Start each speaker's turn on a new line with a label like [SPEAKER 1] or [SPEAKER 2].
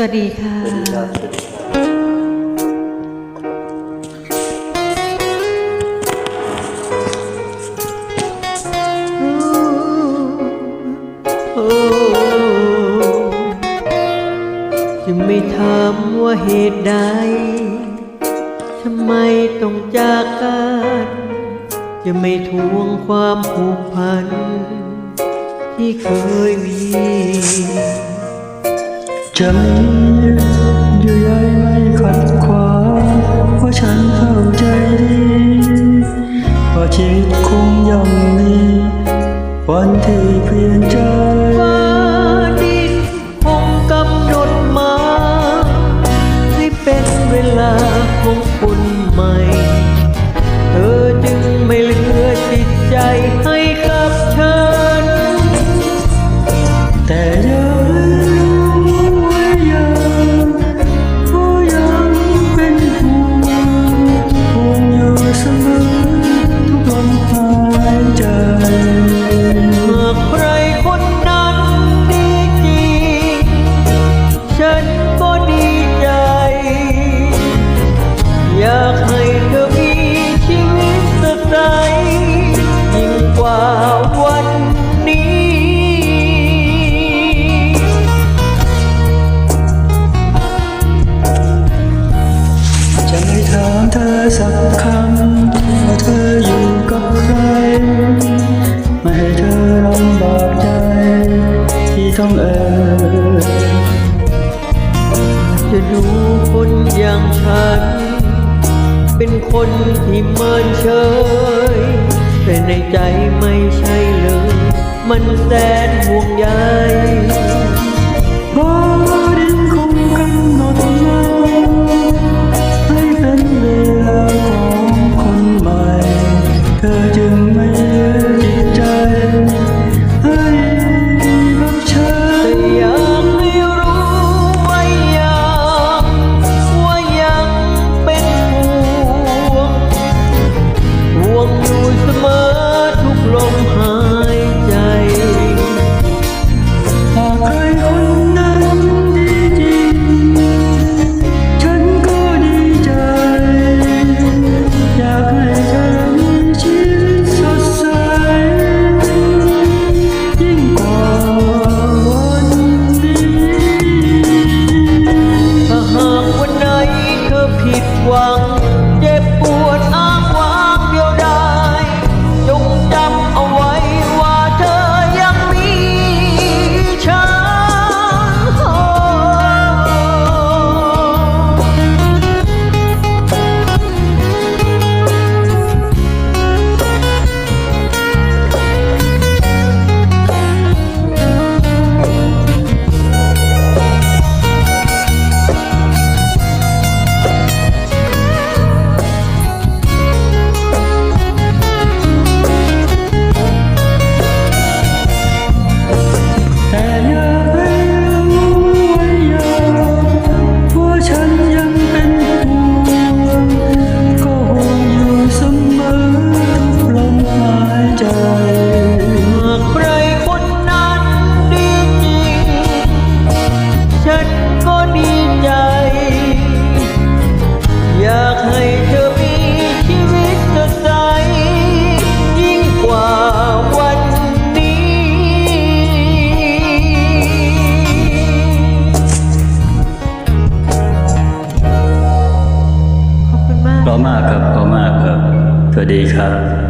[SPEAKER 1] สวัสดีค่ะ
[SPEAKER 2] สวัสดีครับ
[SPEAKER 1] จะไม่ถามว่าเหตุใดทำไมต้องจากกัน จะไม่ทวงความผูกพัน ที่เคยมี
[SPEAKER 2] จะไม่อยู่ใยไม่ขัดขวางเพราะฉันเข้าใจดีว่าชีวิตคงย่อมมีวันที่เปลี่ยนใจ
[SPEAKER 1] ฟ้าดินคงกำหนดมาให้เป็นเวลาของคนใหม่ เธอจึงไม่เหลือจิตใจให้กับฉั
[SPEAKER 2] จะไม่ถามเธอสักคำว่าเธออยู่กับใคร ไม่ให้เธอลำบากใจที่ต้องเอ่ย
[SPEAKER 1] จะดูคนอย่างฉัน เป็นคนที่เมินเฉย แต่ในใจไม่ใช่เลย มันแสนห่วงใย
[SPEAKER 2] อ
[SPEAKER 1] มาก
[SPEAKER 2] เพราะมากครับเพราะมากครับสวัสดีครับ